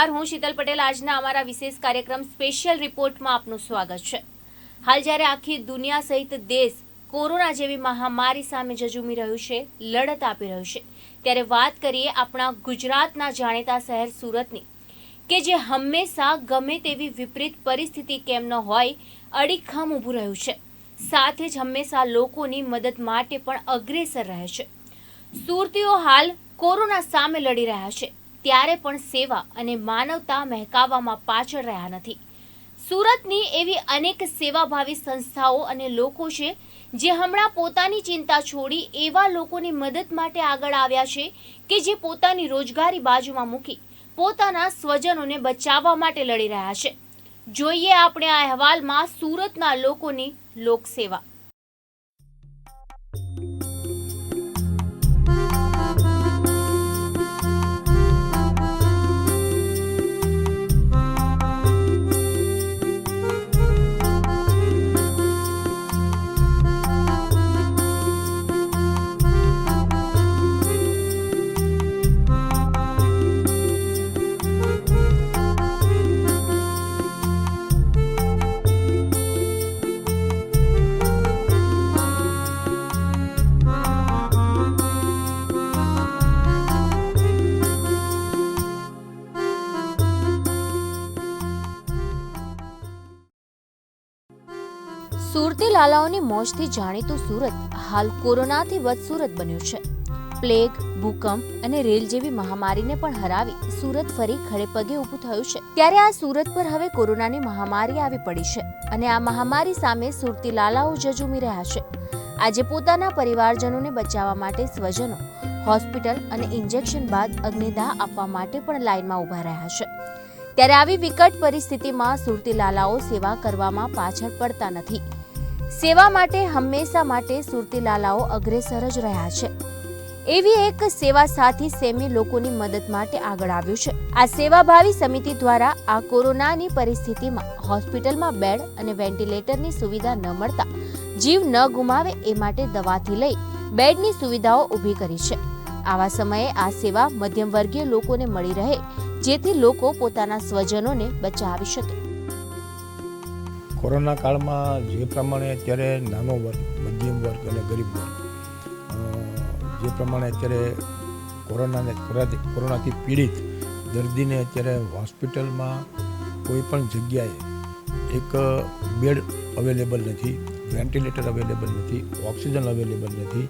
નમસ્કાર. હું શીતલ પટેલ. આજના અમારા વિશેષ કાર્યક્રમ સ્પેશિયલ રિપોર્ટમાં આપનું સ્વાગત છે. હાલ જ્યારે આખી દુનિયા સહિત દેશ કોરોના જેવી મહામારી સામે જજુમી રહ્યું છે, લડત આપી રહ્યું છે, ત્યારે વાત કરીએ આપણા ગુજરાતના જાણીતા શહેર સુરતની, કે જે હંમેશા ગમે તેવી વિપરીત પરિસ્થિતિ કેમ ન હોય, અડીખમ ઊભું રહ્યું છે. સાથે જ હંમેશા લોકોની મદદ માટે પણ અગ્રેસર રહે છે. સુરતીઓ હાલ કોરોના સામે લડી રહ્યા છે. ત્યારે પણ સેવા અને માનવતા મહેકાવવામાં પાછળ રહ્યા નથી. સુરતની એવી અનેક સેવાભાવી સંસ્થાઓ અને લોકો છે, જે હમણાં પોતાની ચિંતા છોડી એવા લોકોની મદદ માટે આગળ આવ્યા છે કે જે પોતાની રોજગારી બાજુમાં મૂકી પોતાના સ્વજનોને બચાવવા માટે લડી રહ્યા છે. જોઈએ આપણે આ અહેવાલમાં સુરતના લોકોની લોકસેવા. સુરતી મોજથી જાણીતું સુરત હાલ કોરોનાથી વધસુરત બન્યું છે. પ્લેગ, ભૂકંપ અને રેલ જેવી મહામારીને પણ હરાવી સુરત ફરી ખડે પગે ઊભું થયું છે. ત્યારે આ સુરત પર હવે કોરોનાની મહામારી આવી પડી છે અને આ મહામારી સામે સુરતી લાલાઓ જજુમી રહ્યા છે. આજે પોતાના પરિવારજનોને બચાવવા માટે સ્વજનો હોસ્પિટલ અને ઇન્જેક્શન બાદ અગ્નિદાહ આપવા માટે પણ લાઇનમાં ઊભા રહ્યા છે. ત્યારે આવી વિકટ પરિસ્થિતિમાં સુરતી લાલાઓ સેવા કરવામાં પાછળ પડતા નથી. સેવા માટે હંમેશા માટે સુરતીલાલાઓ અગ્રેસર જ રહ્યા છે. એવી એક સેવા સાથી સેમી લોકોની મદદ માટે આગળ આવ્યું છે. આ સેવાભાવી સમિતિ દ્વારા આ કોરોનાની પરિસ્થિતિમાં હોસ્પિટલમાં બેડ અને વેન્ટિલેટરની સુવિધા ન મળતા જીવ ન ગુમાવે એ માટે દવાથી લઈ બેડની સુવિધાઓ ઊભી કરી છે. આવા સમયે આ સેવા મધ્યમવર્ગીય લોકોને મળી રહે, જેથી લોકો પોતાના સ્વજનોને બચાવી શકે. કોરોના કાળમાં જે પ્રમાણે અત્યારે નાનો વર્ગ, મધ્યમ વર્ગ અને ગરીબ વર્ગ જે પ્રમાણે અત્યારે કોરોનાને કોરોનાથી પીડિત દર્દીને અત્યારે હોસ્પિટલમાં કોઈ પણ જગ્યાએ એક બેડ અવેલેબલ નથી, વેન્ટિલેટર અવેલેબલ નથી, ઓક્સિજન અવેલેબલ નથી,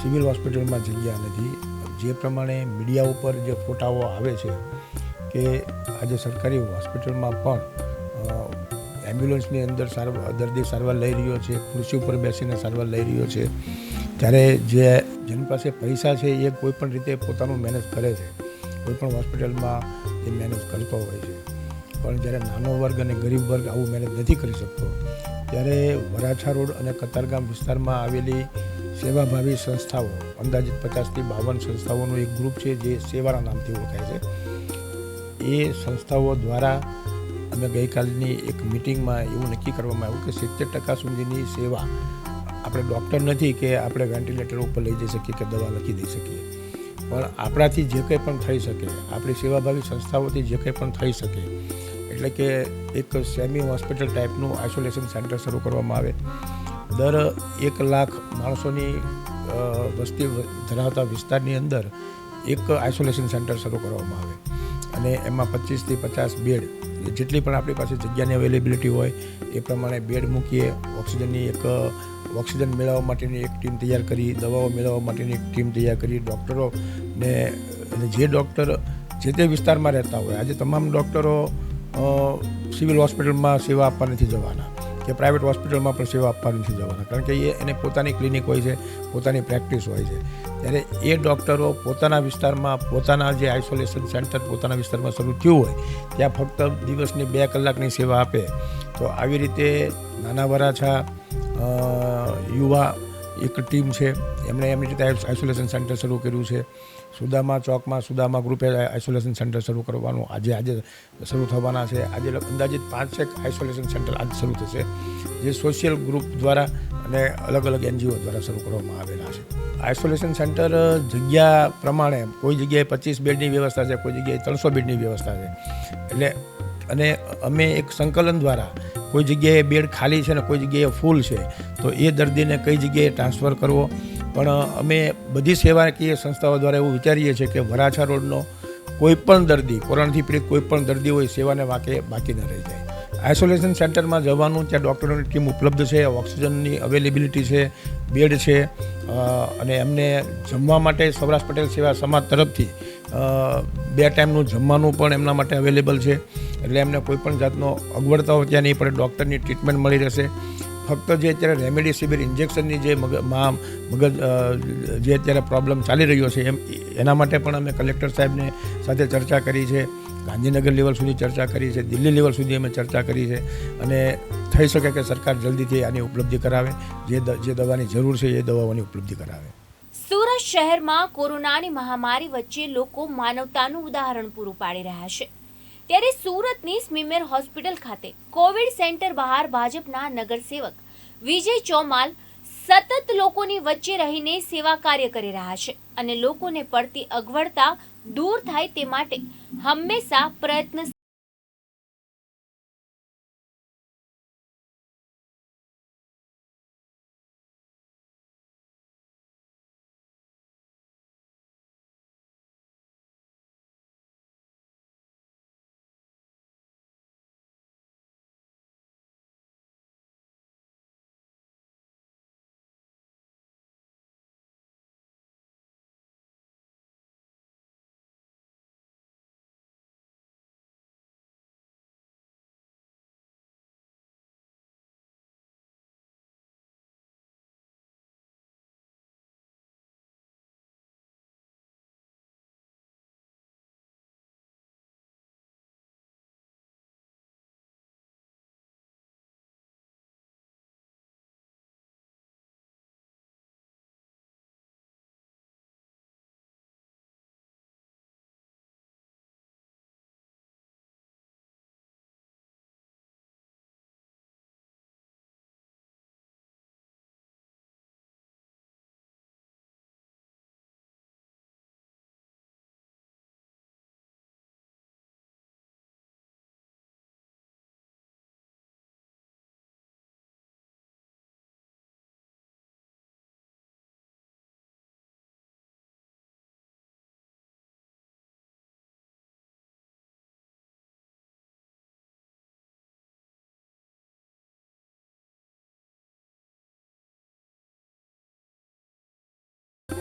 સિવિલ હોસ્પિટલમાં જગ્યા નથી. જે પ્રમાણે મીડિયા ઉપર જે ફોટાઓ આવે છે કે આજે સરકારી હોસ્પિટલમાં પણ એમ્બ્યુલન્સની અંદર સારવાર દર્દી સારવાર લઈ રહ્યો છે, ખુરશી ઉપર બેસીને સારવાર લઈ રહ્યો છે. ત્યારે જે જેની પાસે પૈસા છે, એ કોઈ પણ રીતે પોતાનું મેનેજ કરે છે. કોઈ પણ હોસ્પિટલમાં એ મેનેજ કરતો હોય છે. પણ જ્યારે નાનો વર્ગ અને ગરીબ વર્ગ આવું મેનેજ નથી કરી શકતો, ત્યારે વરાછા રોડ અને કતારગામ વિસ્તારમાં આવેલી સેવાભાવી સંસ્થાઓ, અંદાજિત પચાસથી બાવન સંસ્થાઓનું એક ગ્રુપ છે, જે સેવાના નામથી ઓળખાય છે. એ સંસ્થાઓ દ્વારા અમે ગઈકાલની એક મિટિંગમાં એવું નક્કી કરવામાં આવ્યું કે સિત્તેર ટકા સુધીની સેવા આપણે ડૉક્ટર નથી કે આપણે વેન્ટિલેટર ઉપર લઈ જઈ શકીએ કે દવા લખી દઈ શકીએ. પણ આપણાથી જે કંઈ પણ થઈ શકે, આપણી સેવાભાવી સંસ્થાઓથી જે કંઈ પણ થઈ શકે, એટલે કે એક સેમી હોસ્પિટલ ટાઈપનું આઇસોલેશન સેન્ટર શરૂ કરવામાં આવે. દર એક લાખ માણસોની વસ્તી ધરાવતા વિસ્તારની અંદર એક આઇસોલેશન સેન્ટર શરૂ કરવામાં આવે. અને એમાં પચીસથી પચાસ બેડ જેટલી પણ આપણી પાસે જગ્યાની અવેલેબિલિટી હોય, એ પ્રમાણે બેડ મૂકીએ. ઓક્સિજનની એક, ઓક્સિજન મેળવવા માટેની એક ટીમ તૈયાર કરી, દવાઓ મેળવવા માટેની એક ટીમ તૈયાર કરી ડૉક્ટરો ને જે ડૉક્ટર જે તે વિસ્તારમાં રહેતા હોય, આજે તમામ ડૉક્ટરો સિવિલ હોસ્પિટલમાં સેવા આપવા નથી જવાના. કે પ્રાઇવેટ હોસ્પિટલમાં પણ સેવા આપવા નથી જવાના. કારણ કે એ એને પોતાની ક્લિનિક હોય છે, પોતાની પ્રેક્ટિસ હોય છે. ત્યારે એ ડૉક્ટરો પોતાના વિસ્તારમાં, પોતાના જે આઇસોલેશન સેન્ટર પોતાના વિસ્તારમાં શરૂ થયું હોય, ત્યાં ફક્ત દિવસની બે કલાકની સેવા આપે. તો આવી રીતે નાના વરાછા યુવા એક ટીમ છે. એમણે એમની રીતે આઇસોલેશન સેન્ટર શરૂ કર્યું છે. સુદામા ચોકમાં સુદામા ગ્રુપે આઇસોલેશન સેન્ટર શરૂ કરવાનું. આજે આજે શરૂ થવાના છે. આજે અંદાજિત પાંચેક આઇસોલેશન સેન્ટર આજે શરૂ થશે. જે સોશિયલ ગ્રુપ દ્વારા અને અલગ અલગ એનજીઓ દ્વારા શરૂ કરવામાં આવેલા છે. આઇસોલેશન સેન્ટર જગ્યા પ્રમાણે કોઈ જગ્યાએ પચીસ બેડની વ્યવસ્થા છે, કોઈ જગ્યાએ ત્રણસો બેડની વ્યવસ્થા છે. એટલે, અને અમે એક સંકલન દ્વારા કોઈ જગ્યાએ બેડ ખાલી છે ને કોઈ જગ્યાએ ફૂલ છે, તો એ દર્દીને કઈ જગ્યાએ ટ્રાન્સફર કરવો પણ અમે બધી સેવાકીય સંસ્થાઓ દ્વારા એવું વિચારીએ છીએ કે વરાછા રોડનો કોઈપણ દર્દી કોરોનાથી પીડિત કોઈ પણ દર્દી હોય, સેવાને વાકે, બાકી ન રહી જાય. આઇસોલેશન સેન્ટરમાં જવાનું, ત્યાં ડૉક્ટરોની ટીમ ઉપલબ્ધ છે, ઓક્સિજનની અવેલેબિલિટી છે, બેડ છે અને એમને જમવા માટે સૌરાષ્ટ્ર પટેલ સેવા સમાજ તરફથી બે ટાઈમનું જમવાનું પણ એમના માટે અવેલેબલ છે. એટલે એમને કોઈપણ જાતનો જાતનો અગવડતાઓ ત્યાં નહીં પડે, ડૉક્ટરની ટ્રીટમેન્ટ મળી રહેશે. ફક્ત જે અત્યારે રેમડેસિવિર ઇન્જેક્શનની જે મગજમાં મગજ જે અત્યારે પ્રોબ્લેમ ચાલી રહ્યો છે એમ, એના માટે પણ અમે કલેક્ટર સાહેબને સાથે ચર્ચા કરી છે, ગાંધીનગર લેવલ સુધી ચર્ચા કરી છે, દિલ્હી લેવલ સુધી અમે ચર્ચા કરી છે અને થઈ શકે કે સરકાર જલ્દીથી આની ઉપલબ્ધિ કરાવે, જે જે દવાની જરૂર છે એ દવાઓની ઉપલબ્ધિ કરાવે. સુરત શહેરમાં કોરોનાની મહામારી વચ્ચે લોકો માનવતાનું ઉદાહરણ પૂરું પાડી રહ્યા છે. ત્યારે સુરતની સ્મીમેર હોસ્પિટલ ખાતે કોવિડ સેન્ટર બહાર ભાજપના નગરસેવક વિજય ચોમાલ સતત લોકોની વચ્ચે રહીને સેવા કાર્ય કરી રહ્યા છે અને લોકોને પડતી અગવડતા દૂર થાય તે માટે હંમેશા પ્રયત્ન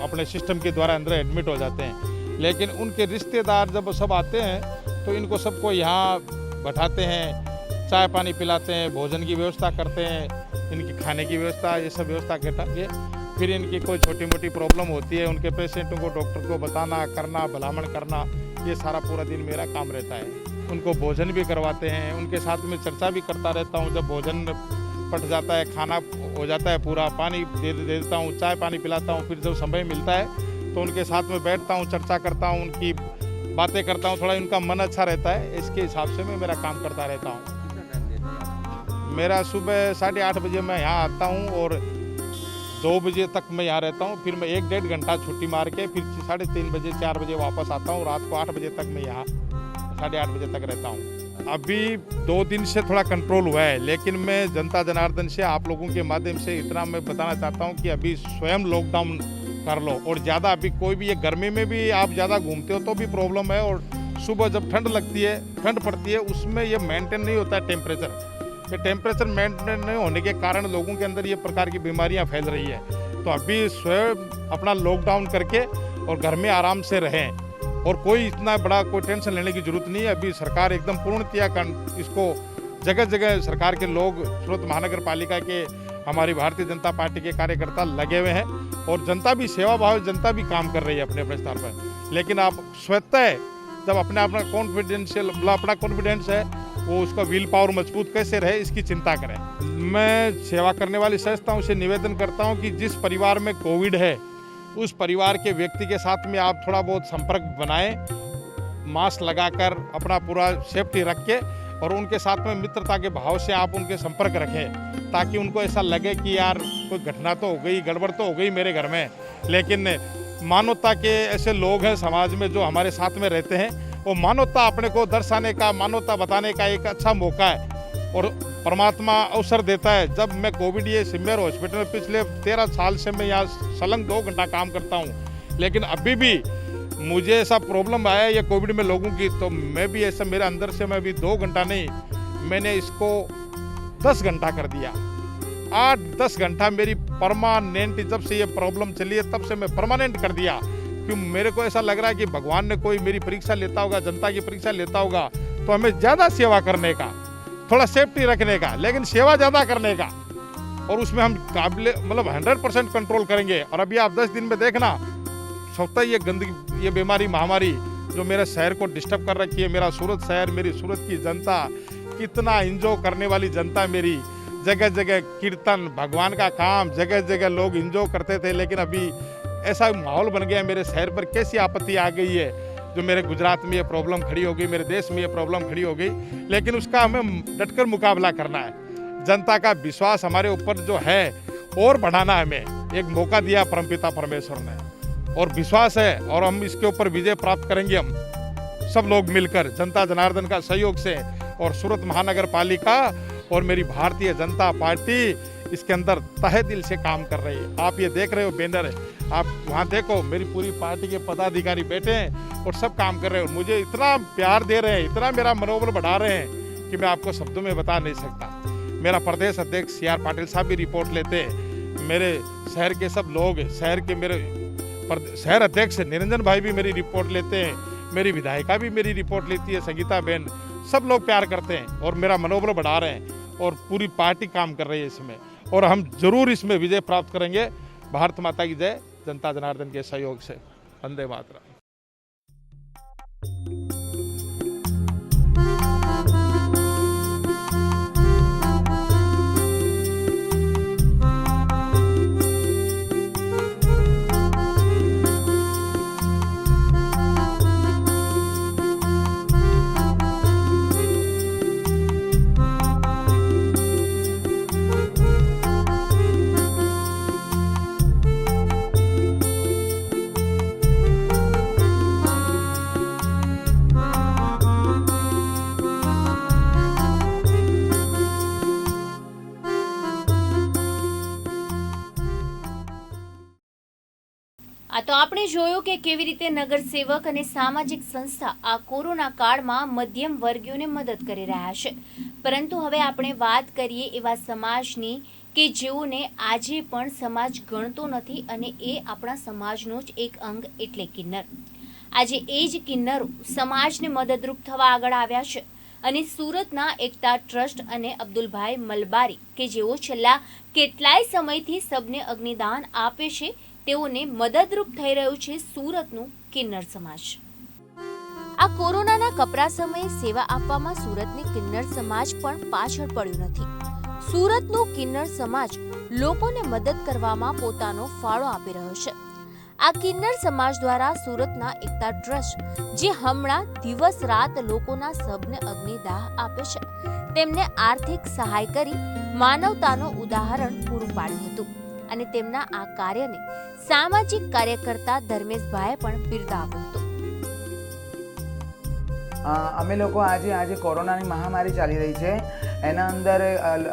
अपने सिस्टम के द्वारा अंदर एडमिट हो जाते हैं। लेकिन उनके रिश्तेदार जब सब आते हैं तो इनको सबको यहाँ बैठाते हैं, चाय पानी पिलाते हैं, भोजन की व्यवस्था करते हैं, इनकी खाने की व्यवस्था, ये सब व्यवस्था करता के फिर इनकी कोई छोटी मोटी प्रॉब्लम होती है, उनके पेशेंटों को डॉक्टर को बताना, करना, भलामण करना, ये सारा पूरा दिन मेरा काम रहता है। उनको भोजन भी करवाते हैं, उनके साथ में चर्चा भी करता रहता हूँ, जब भोजन पट जाता है, खाना हो जाता है पूरा। पानी दे देता हूँ, चाय पानी पिलाता हूँ, फिर जब समय मिलता है तो उनके साथ में बैठता हूँ, चर्चा करता हूँ, उनकी बातें करता हूँ, थोड़ा उनका मन अच्छा रहता है, इसके हिसाब से मैं मेरा काम करता रहता हूँ। मेरा सुबह साढ़े आठ बजे मैं यहाँ आता हूँ और दो बजे तक मैं यहाँ रहता हूँ, फिर मैं एक डेढ़ घंटा छुट्टी मार के, फिर साढ़े तीन बजे, चार बजे वापस आता हूँ, रात को आठ बजे तक मैं यहाँ साढ़े आठ बजे तक रहता हूँ। अभी दो दिन से थोड़ा कंट्रोल हुआ है, लेकिन मैं जनता जनार्दन से, आप लोगों के माध्यम से इतना मैं बताना चाहता हूँ कि अभी स्वयं लॉकडाउन कर लो, और ज़्यादा अभी कोई भी, ये गर्मी में भी आप ज़्यादा घूमते हो तो भी प्रॉब्लम है, और सुबह जब ठंड लगती है, ठंड पड़ती है, उसमें ये मेंटेन नहीं होता है टेम्परेचर ये टेम्परेचर मेंटेन नहीं होने के कारण लोगों के अंदर ये प्रकार की बीमारियाँ फैल रही है। तो अभी स्वयं अपना लॉकडाउन करके, और घर में आराम से रहें। और कोई इतना बड़ा कोई टेंशन लेने की ज़रूरत नहीं है। अभी सरकार एकदम पूर्णतया इसको जगह जगह सरकार के लोग, सूरत महानगर पालिका के, हमारी भारतीय जनता पार्टी के कार्यकर्ता लगे हुए हैं और जनता भी सेवा भाव, जनता भी काम कर रही है अपने अपने स्तर पर। लेकिन आप स्वतः जब अपने अपना कॉन्फिडेंशियल मतलब अपना कॉन्फिडेंस है, वो उसका व्हील पावर मज़बूत कैसे रहे, इसकी चिंता करें। मैं सेवा करने वाली संस्थाओं से निवेदन करता हूँ कि जिस परिवार में कोविड है उस परिवार के व्यक्ति के साथ में आप थोड़ा बहुत संपर्क बनाएँ, मास्क लगाकर अपना पूरा सेफ्टी रख के और उनके साथ में मित्रता के भाव से आप उनके संपर्क रखें, ताकि उनको ऐसा लगे कि यार कोई घटना तो हो गई, गड़बड़ तो हो गई मेरे घर में। लेकिन मानवता के ऐसे लोग हैं समाज में जो हमारे साथ में रहते हैं, वो मानवता अपने को दर्शाने का, मानवता बताने का एक अच्छा मौका है। और परमात्मा अवसर देता है। जब मैं कोविड ये सिम्मेर हॉस्पिटल में पिछले तेरह साल से मैं यहाँ सलंग दो घंटा काम करता हूँ। लेकिन अभी भी मुझे ऐसा प्रॉब्लम आया ये कोविड में लोगों की तो मैं भी ऐसा मेरे अंदर से मैं अभी दो घंटा नहीं, मैंने इसको दस घंटा कर दिया। आठ दस घंटा मेरी परमानेंट जब से ये प्रॉब्लम चली है, तब से मैं परमानेंट कर दिया। क्यों मेरे को ऐसा लग रहा है कि भगवान ने कोई मेरी परीक्षा लेता होगा, जनता की परीक्षा लेता होगा तो हमें ज़्यादा सेवा करने का। थोड़ा सेफ्टी रखने का, लेकिन सेवा ज़्यादा करने का। और उसमें हम काबिल मतलब हंड्रेड परसेंट कंट्रोल करेंगे। और अभी आप दस दिन में देखना स्वतः ये गंदगी, ये बीमारी, महामारी, जो मेरे शहर को डिस्टर्ब कर रखी है, मेरा सूरत शहर, मेरी सूरत की जनता, कितना इंजॉय करने वाली जनता मेरी। जगह जगह कीर्तन, भगवान का काम जगह जगह लोग इंजॉय करते थे, लेकिन अभी ऐसा माहौल बन गया मेरे शहर पर, कैसी आपत्ति आ गई है? जो मेरे गुजरात में ये प्रॉब्लम खड़ी हो गई, मेरे देश में ये प्रॉब्लम खड़ी हो गई, लेकिन उसका हमें डटकर मुकाबला करना है। जनता का विश्वास हमारे ऊपर जो है, और बढ़ाना है हमें। एक मौका दिया परमपिता परमेश्वर ने। और विश्वास है, और हम इसके ऊपर विजय प्राप्त करेंगे हम। सब लोग मिलकर, जनता जनार्दन का सहयोग से, और सूरत महानगर पालिका, और मेरी भारतीय जनता पार्टी इसके अंदर तहे दिल से काम कर रही है। आप ये देख रहे हो, बैनर आप वहाँ देखो, मेरी पूरी पार्टी के पदाधिकारी बैठे हैं और सब काम कर रहे हो। मुझे इतना प्यार दे रहे हैं, इतना मेरा मनोबल बढ़ा रहे हैं कि मैं आपको शब्दों में बता नहीं सकता। मेरा प्रदेश अध्यक्ष सी आर पाटिल साहब भी रिपोर्ट लेते हैं। मेरे शहर के सब लोग शहर के मेरे शहर अध्यक्ष निरंजन भाई भी मेरी रिपोर्ट लेते हैं, मेरी विधायिका भी मेरी रिपोर्ट लेती है, संगीता बहन सब लोग प्यार करते हैं और मेरा मनोबल बढ़ा रहे हैं और पूरी पार्टी काम कर रही है इसमें। और हम जरूर इसमें विजय प्राप्त करेंगे भारत माता की जय जनता जनार्दन के सहयोग से वंदे मातरम જોયું કે કેવી રીતે નગરસેવક અને સામાજિક સંસ્થા આ કોરોના કાળમાં મધ્યમ વર્ગીયોને મદદ કરી રહ્યા છે. પરંતુ હવે આપણે વાત કરીએ એવા સમાજની કે જેઓને આજે પણ સમાજ ગણતો નથી અને એ આપણા સમાજનો જ એક અંગ એટલે કિન્નર. આજે એ જ કિન્નરો સમાજને મદદરૂપ થવા આગળ આવ્યા છે અને સુરતના એકતા ટ્રસ્ટ અને અબ્દુલભાઈ મલબારી કે જેઓ છેલ્લા કેટલાય સમયથી સબને અગ્નિદાન આપે છે તેઓને મદદરૂપ થઈ રહ્યું છે સુરતનું કિન્નર સમાજ. આ કોરોનાના કપરા સમયે સેવા આપવામાં સુરતની કિન્નર સમાજ પણ પાછળ પડ્યું નથી. સુરતનું કિન્નર સમાજ લોકોને મદદ કરવામાં પોતાનો ફાળો આપી રહ્યો છે. આ કિન્નર સમાજ દ્વારા સુરતના એકતા ટ્રસ્ટ, જે હમણાં દિવસ રાત લોકોના સબને અગ્નિદાહ આપે છે, તેમને આર્થિક સહાય કરી માનવતાનું ઉદાહરણ પૂરું પાડ્યું હતું. અને તેમના આ કાર્યને સામાજિક કાર્યકર્તા ધર્મેશભાઈએ પણ બિરદાવ્યો હતો. અમે લોકો આજે આજે કોરોનાની મહામારી ચાલી રહી છે. એના અંદર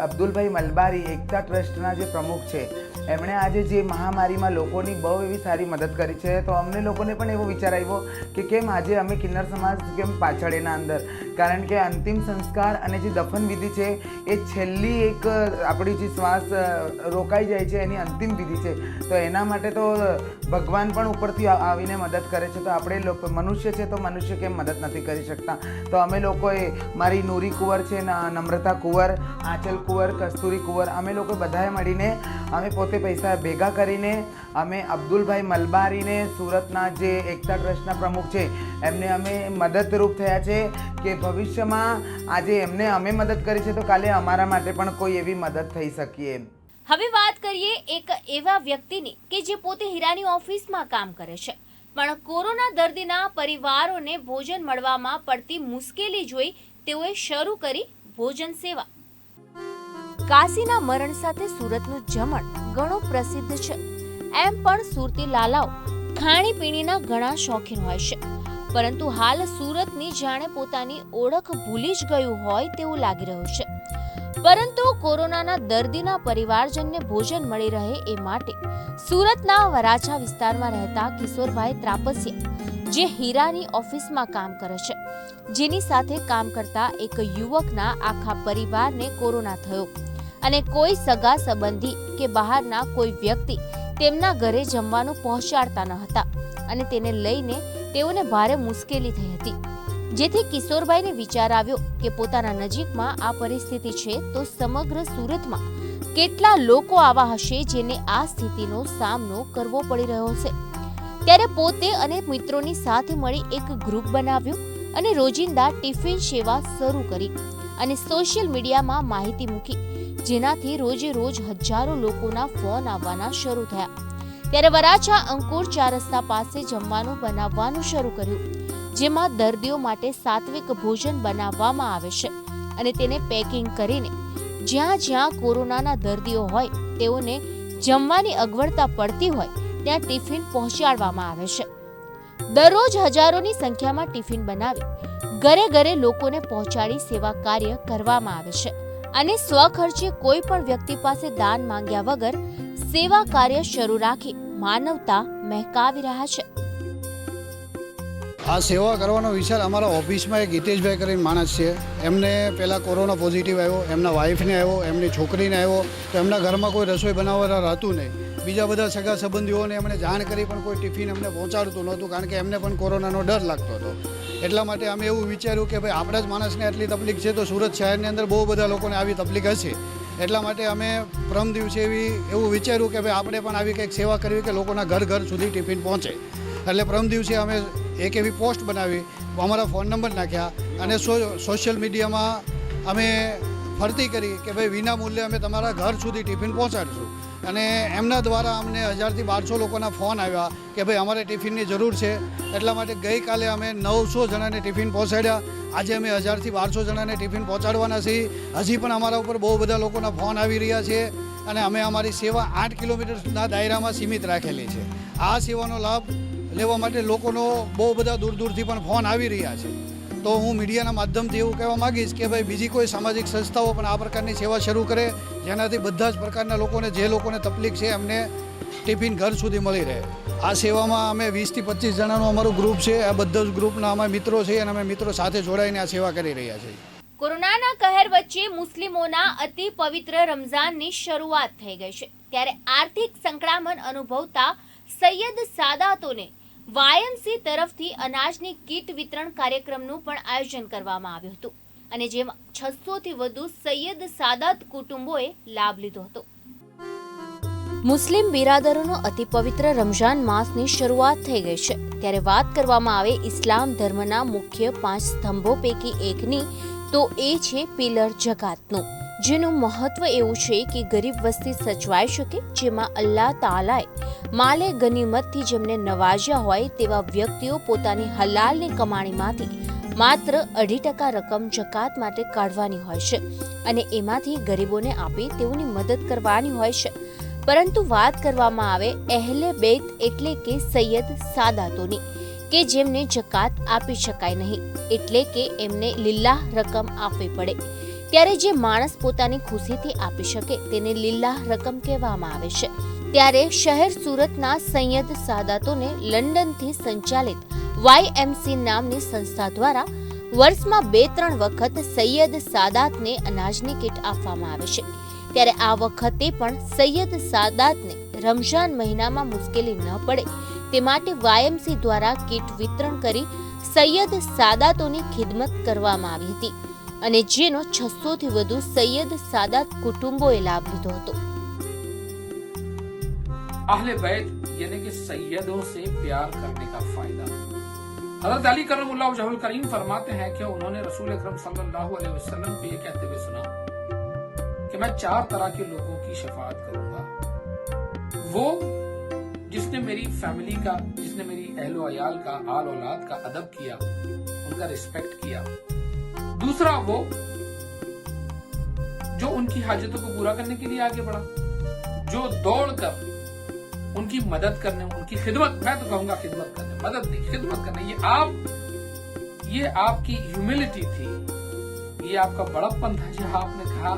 અબ્દુલભાઈ મલબારી એકતા ટ્રસ્ટના જે પ્રમુખ છે એમણે આજે જે મહામારીમાં લોકોની બહુ એવી સારી મદદ કરી છે, તો અમને લોકોને પણ એવો વિચાર આવ્યો કે કેમ આજે અમે કિન્નર સમાજ કેમ પાછળ એના અંદર? કારણ કે અંતિમ સંસ્કાર અને જે દફન વિધિ છે, એ છેલ્લી એક આપણી જે શ્વાસ રોકાઈ જાય છે, એની અંતિમ વિધિ છે. તો એના માટે તો ભગવાન પણ ઉપરથી આવીને મદદ કરે છે. તો આપણે લોકો, મનુષ્ય છે તો મનુષ્ય કેમ મદદ નથી કરી શકતા? તો અમે લોકોએ મારી નૂરી કુંવર છે નમ્રતા કુંવર, આંચલ કુંવર, કસ્તુરી કુંવર, અમે લોકો બધાએ મળીને અમે પોતે પૈસા ભેગા કરીને અમે અબ્દુલભાઈ મલબારીને સુરતના જે એકતા ટ્રસ્ટના પ્રમુખ છે, એમને અમે મદદરૂપ થયા છે કે ભવિષ્યમાં આજે એમને અમે મદદ કરી છે, તો કાલે અમારા માટે પણ કોઈ એવી મદદ થઈ શકીએ. હવે વાત કરીએ એક એવા વ્યક્તિની કે જે પોતે હીરાની ઓફિસમાં કામ કરે છે. પણ કોરોના દર્દીના પરિવારોને ભોજન મળવામાં પડતી મુશ્કેલી જોઈ તેઓએ શરૂ કરી ભોજન સેવા. કાશીના મરણ સાથે સુરતનું જમણ ઘણું પ્રસિદ્ધ છે. એમ પણ સુરતી લાલાઓ ખાણીપીણીના ઘણા શોખીન હોય છે. પરંતુ હાલ સુરતની જાણે પોતાની ઓળખ ભૂલી જ ગયું હોય તેવું લાગી રહ્યું છે. પરંતુ કોરોનાના દર્દીના પરિવારજનને ભોજન મળી રહે એ માટે સુરતના વરાછા વિસ્તારમાં રહેતા કિશોરભાઈ ત્રાપસિયા જે હીરાની ઓફિસમાં કામ કરે છે. જેની સાથે કામ કરતા એક યુવકના આખા પરિવારને કોરોના થયો. અને કોઈ સગા સંબંધી કે બહારના કોઈ વ્યક્તિ તેમના ઘરે જમવાનું પહોંચાડતા ન હતા અને તેને લઈને તેઓને ભારે મુશ્કેલી થઈ હતી. જેથી કિશોરભાઈને વિચાર આવ્યો કે પોતાના નજીકમાં આ પરિસ્થિતિ છે તો સમગ્ર સુરતમાં કેટલા લોકો આવા હશે જેને આ સ્થિતિનો સામનો કરવો પડી રહ્યો છે. ત્યારે પોતે અને મિત્રોની સાથે મળી એક ગ્રુપ બનાવ્યું અને રોજિંદા ટિફિન સેવા શરૂ કરી અને સોશિયલ મીડિયામાં માહિતી મૂકી જેનાથી રોજે રોજ હજારો લોકોના ફોન આવવાના શરૂ થયા. ત્યારે વરાછા અંકુર ચાર રસ્તા પાસે જમવાનું બનાવવાનું શરૂ કર્યું, જેમાં દર્દીઓ માટે સાત્વિક ભોજન બનાવવામાં આવે છે અને તેને પેકિંગ કરીને જ્યાં જ્યાં કોરોનાના દર્દીઓ હોય, તેઓને જમવાની અગવડતા પડતી હોય, ત્યાં ટિફિન પહોંચાડવામાં આવે છે. દરરોજ હજારોની સંખ્યામાં ટિફિન બનાવી ઘરે ઘરે લોકોને પહોંચાડી સેવા કાર્ય કરવામાં આવે છે. અને સ્વખર્ચે કોઈ પણ વ્યક્તિ પાસે દાન માંગ્યા વગર સેવા કાર્ય શરૂ રાખી માનવતા મહેકાવી રહ્યા છે. આ સેવા કરવાનો વિચાર અમારા ઓફિસમાં એક હિતેશભાઈ કરીને માણસ છે. એમને પહેલાં કોરોના પોઝિટિવ આવ્યો, એમના વાઈફને આવ્યો, એમની છોકરીને આવ્યો, તો એમના ઘરમાં કોઈ રસોઈ બનાવવાના રહેતું નહીં. બીજા બધા સગા સંબંધીઓને એમણે જાણ કરી પણ કોઈ ટિફિન એમને પહોંચાડતું નહોતું, કારણ કે એમને પણ કોરોનાનો ડર લાગતો હતો. એટલા માટે અમે એવું વિચાર્યું કે ભાઈ આપણા જ માણસને આટલી તકલીફ છે તો સુરત શહેરની અંદર બહુ બધા લોકોને આવી તકલીફ હશે. એટલા માટે અમે પ્રમ દિવસે એવી એવું વિચાર્યું કે ભાઈ આપણે પણ આવી કંઈક સેવા કરવી કે લોકોના ઘર ઘર સુધી ટિફિન પહોંચે. એટલે પ્રમ દિવસે અમે એક એવી પોસ્ટ બનાવી, અમારા ફોન નંબર નાખ્યા અને સોશિયલ મીડિયામાં અમે ફરતી કરી કે ભાઈ વિના મૂલ્યે અમે તમારા ઘર સુધી ટિફિન પહોંચાડીશું. અને એમના દ્વારા અમને હજારથી બારસો લોકોના ફોન આવ્યા કે ભાઈ અમારે ટિફિનની જરૂર છે. એટલા માટે ગઈકાલે અમે નવસો જણાને ટિફિન પહોંચાડ્યા. આજે અમે હજારથી બારસો જણાને ટિફિન પહોંચાડવાના છીએ. હજી પણ અમારા ઉપર બહુ બધા લોકોના ફોન આવી રહ્યા છે અને અમે અમારી સેવા આઠ કિલોમીટરના દાયરામાં સીમિત રાખેલી છે. આ સેવાનો લાભ લેવા માટે લોકોનો બહુ બધા દૂર દૂરથી પણ ફોન આવી રહ્યા છે. તો હું મીડિયાના માધ્યમથી એવું કહેવા માગીશ કે ભાઈ, બીજી કોઈ સામાજિક સંસ્થાઓ પણ આ પ્રકારની સેવા શરૂ કરે, જેનાથી બધા જ પ્રકારના લોકોને, જે લોકોને તકલીફ છે, એમને ટિફિન ઘર સુધી મળી રહે. આ સેવામાં અમે વીસથી પચીસ જણાનું અમારું ગ્રુપ છે, આ બધા જ ગ્રુપના અમે મિત્રો છે અને અમે મિત્રો સાથે જોડાઈને આ સેવા કરી રહ્યા છીએ. કોરોનાના કહેર વચ્ચે મુસ્લિમોના અતિ પવિત્ર રમઝાનની શરૂઆત થઈ ગઈ છે. ત્યારે આર્થિક સંકળામણ અનુભવતા સૈયદ સાદાતોને વાયએમસી તરફથી અનાજની કીટ વિતરણ કાર્યક્રમનું પણ આયોજન કરવામાં આવ્યું હતું. અને જેમાં છસો થી વધુ સૈયદ સાદાત કુટુંબોએ લાભ લીધો હતો. મુસ્લિમ બિરાદરોનો અતિ પવિત્ર રમઝાન માસની શરૂઆત થઈ ગઈ છે. ત્યારે વાત કરવામાં આવે ઇસ્લામ ધર્મના મુખ્ય પાંચ સ્તંભો પૈકી એકની, તો એ છે પિલર જકાતનું. જેનું મહત્વ એવું છે કે ગરીબ વસ્તી સચવાઈ શકે, જેમાં અલ્લાહ તાલાએ માલે ગનીમતથી જેમને નવાજ્યા હોય તેવા વ્યક્તિઓ પોતાની હલાલની કમાણીમાંથી માત્ર અઢી ટકા રકમ જકાત માટે કાઢવાની હોય છે અને એમાંથી ગરીબોને આપી તેઓની મદદ કરવાની હોય છે. પરંતુ વાત કરવામાં આવે એહલે બેત એટલે કે સૈયદ સાદાતોની, કે જેમને જકાત આપી શકાય નહીં, એટલે કે એમને લીલા રકમ આપવી પડે. ત્યારે જે માણસ પોતાની ખુશીથી આપી શકે તેને લીલા રકમ કહેવામાં આવે છે. ત્યારે શહેર સુરતના સૈયદ સાદાતોને લંડનથી સંચાલિત વાયએમસી નામની સંસ્થા દ્વારા વર્ષમાં બે ત્રણ વખત સૈયદ સાદાતને અનાજની કીટ આપવામાં આવે છે. ત્યારે આ વખતે પણ સૈયદ સાદાતને રમઝાન મહિનામાં મુશ્કેલી ન પડે. તે માટે વાયએમસી દ્વારા કીટ વિતરણ કરી સૈયદ સાદાતોની ખિદમત કરવામાં આવી હતી. અને જેનો છસો થી વધુ સૈયદ સાદાત કુટુંબોએ લાભ લીધો હતો अहले बैत यानी कि सैयदों से प्यार करने का फायदा हजरत अली करमुल्लाह वजहुल करीम फरमाते हैं कि उन्होंने रसूल अकरम सल्लल्लाहु अलैहि वसल्लम को ये कहते हुए सुना कि कि मैं चार तरह के लोगों की शफात करूंगा वो जिसने मेरी फैमिली का जिसने मेरी अहलो अयाल का आल औलाद का अदब किया उनका रिस्पेक्ट किया दूसरा वो जो उनकी हाजतों को पूरा करने के लिए आगे बढ़ा, जो दौड़कर उनकी मदद करने, उनकी खिदमत, मैं तो कहूँगा खिदमत करने, मदद नहीं, खिदमत करने, ये आप, ये आपकी ह्यूमिलिटी थी, ये आपका बड़प्पन था जहाँ आपने कहा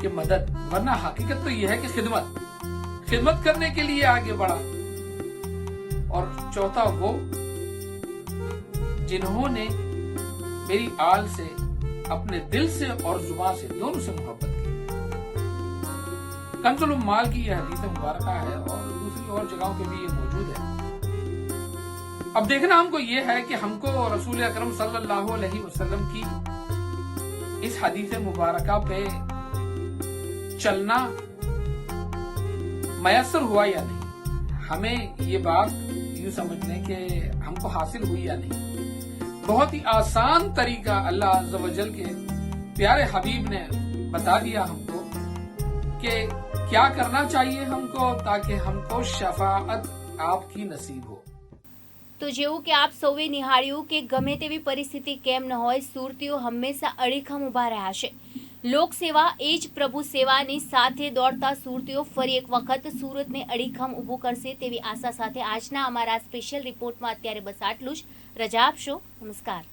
कि मदद, वरना हकीकत तो यह है कि खिदमत खिदमत करने के लिए आगे बढ़ा। और चौथा वो, जिन्होंने मेरी आल से, अपने दिल से और ज़ुबान से दोनों से मोहब्बत की। कंजुल माल की यह हदीस मुबारक है और दूसरी और जगहों के भी ये मौजूद है। अब देखना हमको ये है कि हमको रसूल अकरम वसल्लम की इस हदीस मुबारक पे चलना मयसर हुआ या नहीं? हमें ये बात यूँ समझने के हमको हासिल हुई या नहीं? बहुत ही आसान तरीका अल्लाह अज़्ज़ व जल के प्यारे हबीब ने बता दिया हमको कि क्या करना चाहिए हमको ताकि हमको शफाअत आपकी नसीब हो તો જેવું કે આપ સૌએ નિહાળ્યું કે ગમે તેવી પરિસ્થિતિ કેમ ન હોય સુરતીઓ હંમેશા અડીખમ ઊભા રહ્યા છે લોકસેવા એ જ પ્રભુ સેવાની સાથે દોડતા સુરતીઓ ફરી એક વખત સુરતને અડીખમ ઊભું કરશે તેવી આશા સાથે આજના અમારા સ્પેશિયલ રિપોર્ટમાં અત્યારે બસ આટલું જ. રજા આપશો. નમસ્કાર.